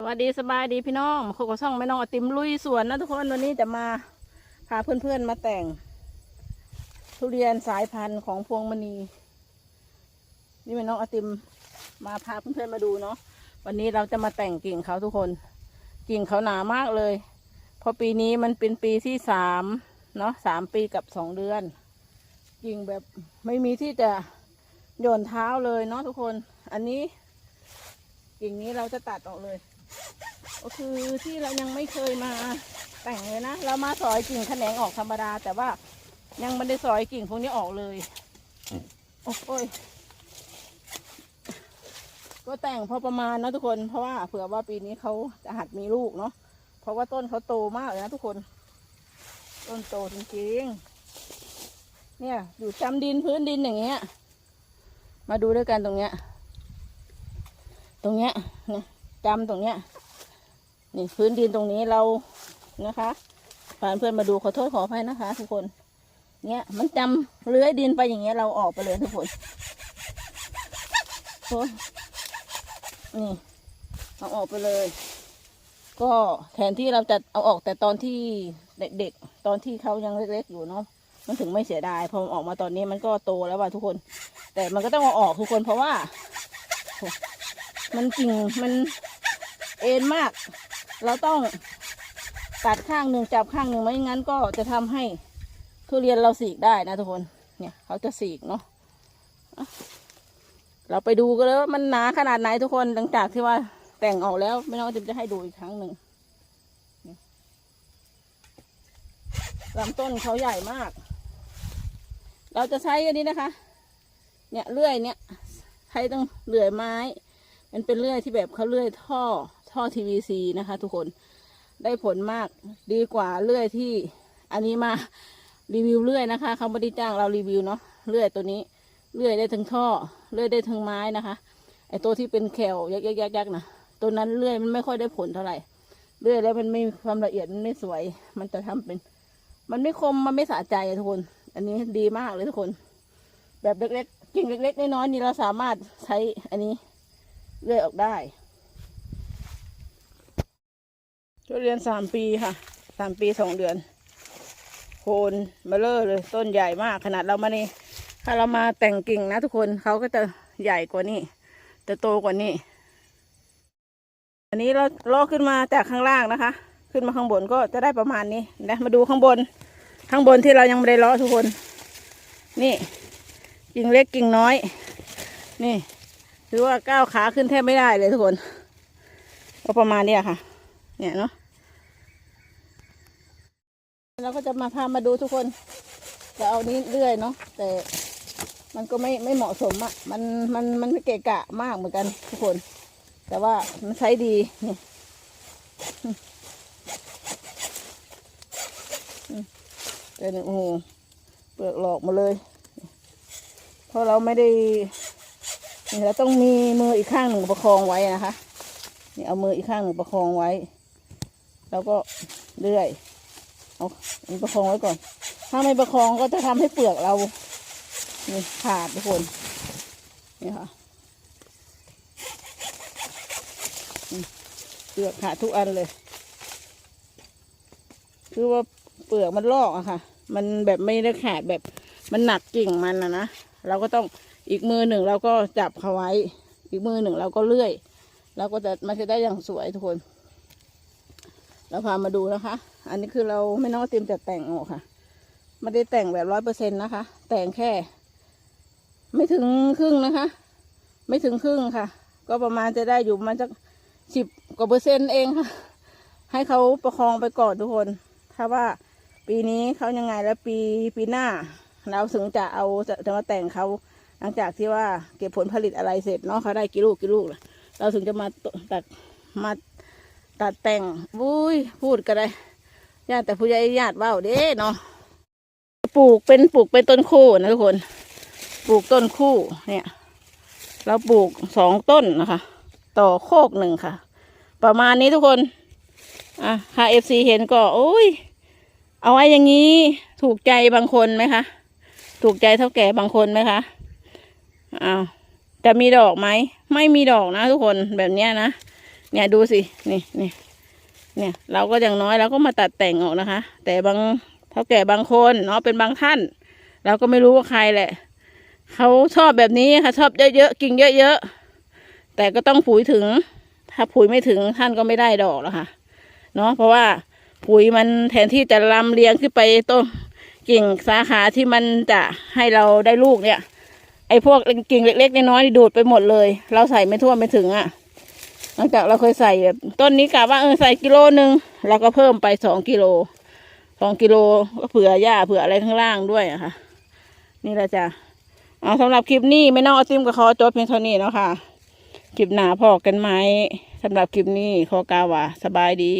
สวัสดีสบายดีพี่น้องโคกซ่องแม่น้องอติมลุยสวนนะทุกคนวันนี้จะมาพาเพื่อนๆมาแต่ง ทุเรียนสายพันธุ์ของพวงมณี นี่แม่น้องอติมมาพาเพื่อนๆมาดูเนาะวันนี้เราจะมาแต่งกิ่งเขาทุกคน กิ่งเขาหนามากเลยเพราะปีนี้มันเป็นปีที่สามเนาะสามปีกับสองเดือน กิ่งแบบไม่มีที่จะโยนเท้าเลยเนาะทุกคน อันนี้กิ่งนี้เราจะตัดออกเลย ก็คือที่เรายังไม่เคยมาแต่งเลยนะ เรามาสอยกิ่งแขนงออกธรรมดา แต่ว่ายังไม่ได้สอยกิ่งพวกนี้ออกเลย โอ้ยก็แต่งพอประมาณนะทุกคนเพราะว่าเผื่อว่าปีนี้เขาจะหัดมีลูกเนาะเพราะว่าต้นเขาโตมากเลยนะทุกคน ต้นโตจริงๆเนี่ย อยู่จำดินพื้นดินอย่างเงี้ย มาดูด้วยกันตรงเนี้ย ตรงเนี้ยเนี่ย จำตรงเนี้ยนี่พื้นดินตรงนี้เรานะคะผ่านเพื่อนมาดูขอโทษขออภัยนะคะ ทุกคน เนี่ยมันจำเลื้อยดินไปอย่างเงี้ยเราออกไปเลยทุกคนโอ้นี่เอาออกไปเลย ก็แทนที่เราจะเอาออกแต่ตอนที่เด็กๆ ตอนที่เขายังเล็กๆอยู่เนาะมันถึงไม่เสียดายพอออกมาตอนนี้มันก็โตแล้วว่ะทุกคน แต่มันก็ต้องเอาออกทุกคนเพราะว่า มันกิ่งมันเอ็นมาก เราต้องตัดข้างหนึ่งจับข้างหนึ่งไม่งั้นก็จะทำให้ทุเรียนเราสีกได้นะทุกคน เนี่ยเขาจะสีกเนาะเราไปดูกันเลยว่ามันหนาขนาดไหนทุกคนหลังจากที่ว่าแต่งออกแล้ว ไม่น้องจิมจะให้ดูอีกครั้งหนึ่งลำต้นเขาใหญ่มาก เราจะใช้อันนี้นะคะ เนี่ยเลื่อยเนี่ย ใช้ต้องเลื่อยไม้ มันเป็นเลื่อยที่แบบเขาเลื่อยท่อท่อ TVC นะคะ ทุกคนได้ผลมากดีกว่าเลื่อยที่อันนี้มารีวิวเลื่อยนะคะเขาไม่ได้จ้างเรารีวิวเนาะเลื่อยตัวนี้เลื่อยได้ทั้งท่อเลื่อยได้ทั้งไม้นะคะไอตัวที่เป็นแขวยักยักยักยักนะตัวนั้นเลื่อยมันไม่ค่อยได้ผลเท่าไหร่เลื่อยแล้วมันไม่มีความละเอียดมันไม่สวย มันจะทำเป็น มันไม่คมมันไม่สะใจทุกคน อันนี้ดีมากเลยทุกคน แบบเล็กๆกิ่งเล็กๆน้อยๆนี่เราสามารถใช้อันนี้ เลื่อยออกได้ทุเรียนสามปีค่ะสามปีสองเดือนโคนเบลเลอร์เลยต้นใหญ่มากขนาดเรามานี่ถ้าเรามาแต่งกิ่งนะทุกคนเขาก็จะใหญ่กว่านี้จะโตกว่านี้ อันนี้เราลอกขึ้นมาจากข้างล่างนะคะ ขึ้นมาข้างบนก็จะได้ประมาณนี้นะมาดูข้างบน ข้างบนที่เรายังไม่ได้ลาะทุกคน นี่กิ่งเล็กกิ่งน้อย นี่ ถือว่าก้าวขาขึ้นแทบไม่ได้เลยทุกคน ก็ประมาณเนี้ยค่ะ เนี่ยเนาะเราก็จะมาพามาดูทุกคน จะเอานี้เรื่อยเนาะแต่มันก็ไม่ไม่เหมาะสมอะมันมันมันเกะกะมากเหมือนกันทุกคน แต่ว่ามันใช้ดีนี่แต่เนี่ยโอ้โหเปลือกหลอกมาเลย เพราะเราไม่ได้ นี่เราต้องมีมืออีกข้างหนึ่งประคองไว้นะคะ นี่เอามืออีกข้างหนึ่งประคองไว้ แล้วก็เลื่อย เอาประคองไว้ก่อน ถ้าไม่ประคองก็จะทำให้เปลือกเรานี่ขาดทุกคน นี่ค่ะเปลือกขาดทุกอันเลย คือว่าเปลือกมันลอกอะค่ะ มันแบบไม่ได้ขาดแบบมันหนักกิ่งมันนะนะ เราก็ต้อง อีกมือหนึ่งเราก็จับเขาไว้ อีกมือหนึ่งเราก็เลื่อยเราก็จะมันจะได้อย่างสวยทุกคน เราพามาดูนะคะ อันนี้คือเราไม่น้องเตรียมจะแต่งออกค่ะ ไม่ได้แต่งแบบร้อยเปอร์เซ็นต์นะคะ แต่งแค่ ไม่ถึงครึ่งนะคะ ไม่ถึงครึ่งค่ะ ก็ประมาณจะได้อยู่มาณสักสิบกว่าเปอร์เซ็นต์เองค่ะ ให้เขาประคองไปก่อนทุกคน ถ้าว่าปีนี้เขายังไงแล้วปีปีหน้า เราถึงจะเอาจะจะมาแต่งเขา หลังจากที่ว่าเก็บผลผลิตอะไรเสร็จเนาะเขาได้กี่ลูกกี่ลูกเราถึงจะมาตัดมาตัดแต่งวุ้ยพูดกันเลยญาติแต่ผู้ใหญ่ญาติเว่าเด้เนาะปลูกเป็นปลูกเป็นต้นคู่นะทุกคน ปลูกต้นคู่เนี่ย เราปลูกสองต้นนะคะ ต่อโคกหนึ่งค่ะ ประมาณนี้ทุกคนอะค่ะเอฟซีเห็นก็โอ้ยเอาไว้อย่างนี้ถูกใจบางคนไหมคะ ถูกใจเท่าแก่บางคนไหมคะ อ้าวจะมีดอกไหม ไม่มีดอกนะทุกคนแบบเนี้ยนะ เนี่ยดูสินี่นี่เนี่ย เราก็อย่างน้อยเราก็มาตัดแต่งออกนะคะ แต่บางเท่าแก่บางคนเนาะเป็นบางท่าน เราก็ไม่รู้ว่าใครแหละเขาชอบแบบนี้ค่ะ ชอบเยอะๆกิ่งเยอะๆ แต่ก็ต้องปุ๋ยถึง ถ้าปุ๋ยไม่ถึงท่านก็ไม่ได้ดอกแล้วค่ะเนาะเพราะว่าปุ๋ยมันแทนที่จะลำเลียงขึ้นไปต้นกิ่งสาขาที่มันจะให้เราได้ลูกเนี่ย ไอ้พวกกิ่งเล็กๆน้อยๆดูดไปหมดเลย เราใส่ไม่ทั่วไม่ถึงอะ่ะหลังจากเราเคยใส่แบบต้นนี้กะว่าเออใส่กิโลหนึ่งเราก็เพิ่มไปสองกิโลสองกิโลก็เผื่อหญ้าเผื่ออะไรข้างล่างด้วยอะค่ะ นี่แหละจ้ะเอาสำหรับคลิปนี้ไม่นองเอาติมกับคอจบเพียงเท่านี้เนาะค่ะคลิปหนาพอกันไหมสำหรับคลิปนี้ขอกาวาสบายดี